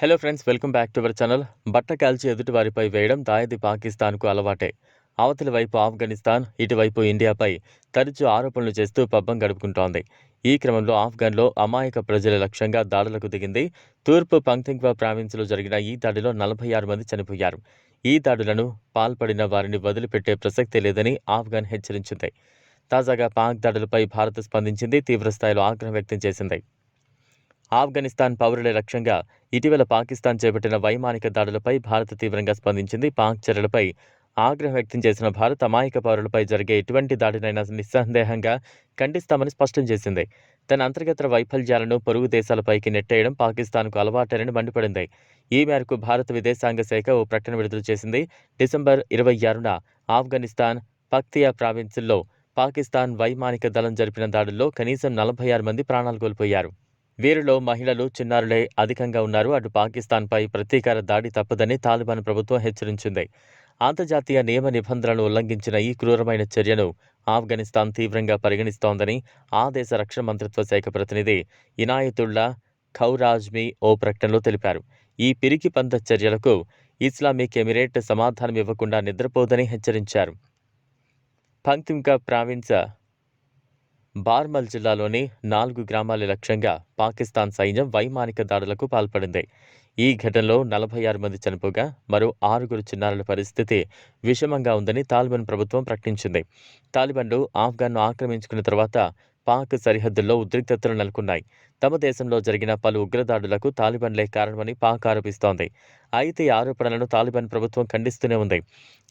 Hello friends welcome back to our channel బట్ట కాల్చి ఎదుటి వారిపై వేయడం దాయది పాకిస్తాన్కు అలవాటే. అవతలి వైపు ఆఫ్ఘనిస్తాన్ ఇటువైపు ఇండియాపై తరచూ ఆరోపణలు చేస్తూ పబ్బం గడుపుకుంటోంది. ఈ క్రమంలో ఆఫ్ఘన్లో అమాయక ప్రజల లక్ష్యంగా దాడులకు దిగింది. తూర్పు పంక్తింగ్వా ప్రావిన్స్లో జరిగిన ఈ దాడిలో నలభై ఆరు మంది చనిపోయారు. ఈ దాడులను పాల్పడిన వారిని వదిలిపెట్టే ప్రసక్తే లేదని ఆఫ్ఘన్ హెచ్చరించింది. తాజాగా పాక్ దాడులపై భారత్ స్పందించింది తీవ్రస్థాయిలో ఆగ్రహం వ్యక్తం చేసింది. ఆఫ్ఘనిస్తాన్ పౌరుల లక్ష్యంగా ఇటీవల పాకిస్తాన్ చేపట్టిన వైమానిక దాడులపై భారత్ తీవ్రంగా స్పందించింది. పాక్ చర్యలపై ఆగ్రహం వ్యక్తం చేసిన భారత్ అమాయక పౌరులపై జరిగే ఎటువంటి దాడినైనా నిస్సందేహంగా ఖండిస్తామని స్పష్టం చేసింది. తన అంతర్గత వైఫల్యాలను పొరుగు దేశాలపైకి నెట్టేయడం పాకిస్తాన్కు అలవాటేనని మండిపడింది. ఈ మేరకు భారత విదేశాంగ శాఖ ఓ ప్రకటన విడుదల చేసింది. డిసెంబర్ ఇరవై ఆరున ఆఫ్ఘనిస్తాన్ పక్తియా ప్రావిన్సుల్లో పాకిస్తాన్ వైమానిక దళం జరిపిన దాడుల్లో కనీసం నలభై ఆరు మంది ప్రాణాలు కోల్పోయారు. వీరిలో మహిళలు చిన్నారులే అధికంగా ఉన్నారు. అటు పాకిస్తాన్పై ప్రతీకార దాడి తప్పదని తాలిబాన్ ప్రభుత్వం హెచ్చరించింది. అంతర్జాతీయ నియమ నిబంధనలను ఉల్లంఘించిన ఈ క్రూరమైన చర్యను ఆఫ్ఘనిస్తాన్ తీవ్రంగా పరిగణిస్తోందని ఆ దేశ రక్షణ మంత్రిత్వ శాఖ ప్రతినిధి ఇనాయతుల్లా ఖౌరాజ్మీ ఓ ప్రకటనలో తెలిపారు. ఈ పిరికి పంత చర్యలకు ఇస్లామిక్ ఎమిరేట్ సమాధానం ఇవ్వకుండా నిద్రపోదని హెచ్చరించారు. పంక్తింకా ప్రావిన్స్ బార్మల్ జిల్లాలోని నాలుగు గ్రామాల లక్ష్యంగా పాకిస్తాన్ సైన్యం వైమానిక దాడులకు పాల్పడింది. ఈ ఘటనలో నలభై ఆరు మంది చనిపోగా మరో ఆరుగురు చిన్నారుల పరిస్థితి విషమంగా ఉందని తాలిబాన్ ప్రభుత్వం ప్రకటించింది. తాలిబాన్లు ఆఫ్ఘన్ను ఆక్రమించుకున్న తర్వాత పాక్ సరిహద్దుల్లో ఉద్రిక్తతలు నెలకొన్నాయి. తమ దేశంలో జరిగిన పలు ఉగ్రదాడులకు తాలిబాన్లే కారణమని పాక్ ఆరోపిస్తోంది. అయితే ఈ ఆరోపణలను తాలిబాన్ ప్రభుత్వం ఖండిస్తూనే ఉంది.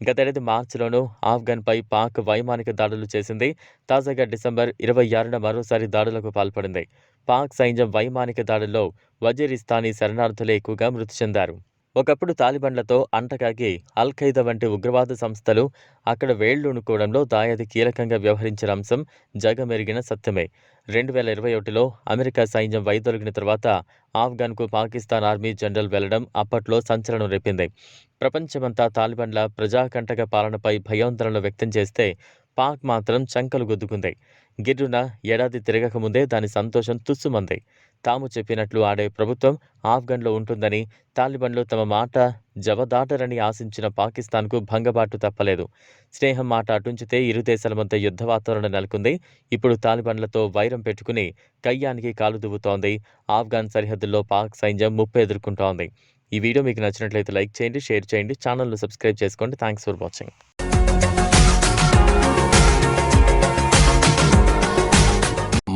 గతేడాది మార్చిలోనూ ఆఫ్ఘన్పై పాక్ వైమానిక దాడులు చేసింది. తాజాగా డిసెంబర్ ఇరవై ఆరున మరోసారి దాడులకు పాల్పడింది. పాక్ సైన్యం వైమానిక దాడుల్లో వజీరిస్తానీ శరణార్థులే ఎక్కువగా మృతి చెందారు. ఒకప్పుడు తాలిబన్లతో అంటకాగి అల్ ఖైదా వంటి ఉగ్రవాద సంస్థలు అక్కడ వేళ్ళూనుకోవడంలో దాయాది కీలకంగా వ్యవహరించిన అంశం జగమెరిగిన సత్యమే. రెండు వేల ఇరవై ఒకటిలో అమెరికా సైన్యం వైదొలిగిన తర్వాత ఆఫ్ఘన్కు పాకిస్తాన్ ఆర్మీ జనరల్ వెళ్ళడం అప్పట్లో సంచలనం రేపింది. ప్రపంచమంతా తాలిబన్ల ప్రజాకంటక పాలనపై భయాందోళన వ్యక్తం చేస్తే పాక్ మాత్రం చంకలు గుద్దుకుంది. గిర్రున ఏడాది తిరగకముందే దాని సంతోషం తుస్సుమంది. తాము చెప్పినట్లు ఆడే ప్రభుత్వం ఆఫ్ఘన్లో ఉంటుందని తాలిబన్లు తమ మాట జవదాటరని ఆశించిన పాకిస్తాన్కు భంగబాటు తప్పలేదు. స్నేహం మాట అటుంచితే ఇరు దేశాల మధ్య యుద్ధ వాతావరణం నెలకొంది. ఇప్పుడు తాలిబన్లతో వైరం పెట్టుకుని కయ్యానికి కాలు దువ్వుతోంది. ఆఫ్ఘన్ సరిహద్దుల్లో పాక్ సైన్యం ముప్పు ఎదుర్కొంటోంది. ఈ వీడియో మీకు నచ్చినట్లయితే లైక్ చేయండి షేర్ చేయండి ఛానల్ను సబ్స్క్రైబ్ చేసుకోండి. Thanks for watching.